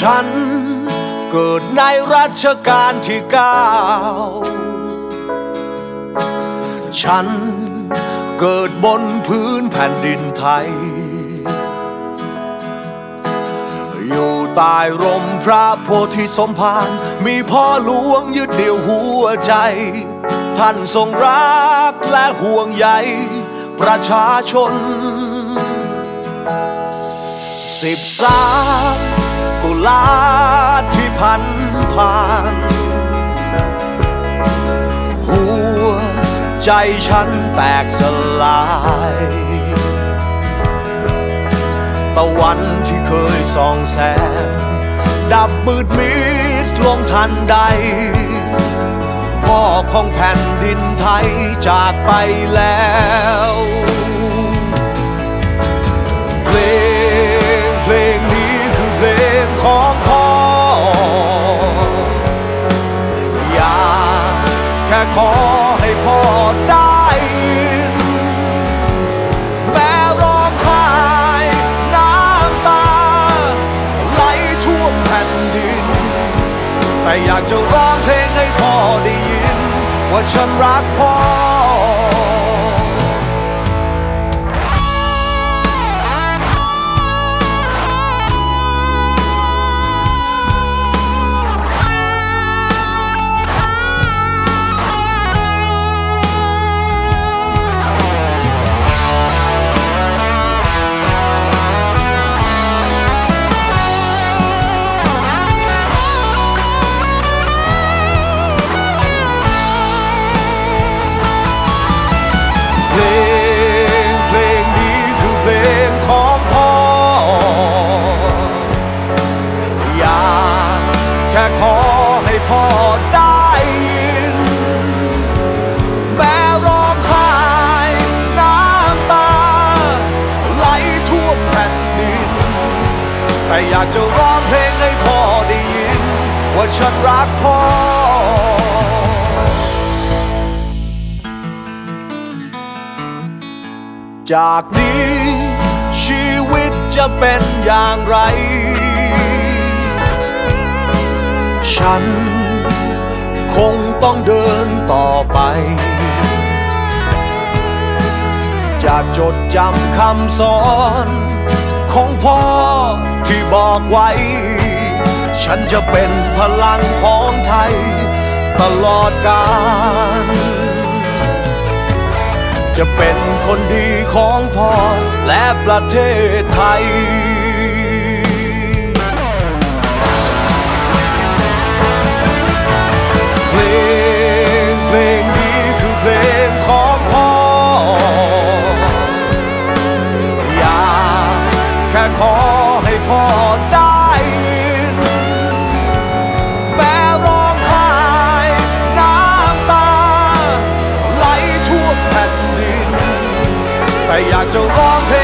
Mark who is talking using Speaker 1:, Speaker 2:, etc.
Speaker 1: ฉัน เกิดในรัชกาลที่เก้าฉันเกิดบนพื้นแผ่นดินไทย อยู่ใต้ร่มพระโพธิสมภารมีพ่อหลวงยึดเดี่ยวหัวใจ ท่านทรงรักและห่วงใยประชาชนสิบสาม ลาที่พันผ่าน หัวใจฉันแตกสลายตะวันที่เคยส่องแสง ดับมืดมิดลงทันใด พ่อของแผ่นดินไทยจากไปแล้ว แต่อยากจะร้องเพลงให้พ่อได้ยิน ว่าฉันรักพ่อ พ่อได้ยิน แม้ร้องไห้น้ำตา ไหลท่วมแผ่นดิน แต่อยากจะร้องเพลงให้พ่อได้ยิน ว่าฉันรักพ่อจากนี้ชีวิตจะเป็นอย่างไร ฉัน คงต้องเดินต่อไป จะจดจำคำสอนของพ่อที่บอกไว้ ฉันจะเป็นพลังของไทย ตลอดกาลจะเป็นคนดีของพ่อและประเทศไทย ค่ขอให้พ่อได้ยินแม้ร้องไห้น้ำตา ไหลท่วมแผ่นดิน แต่อยากจะร้องเพล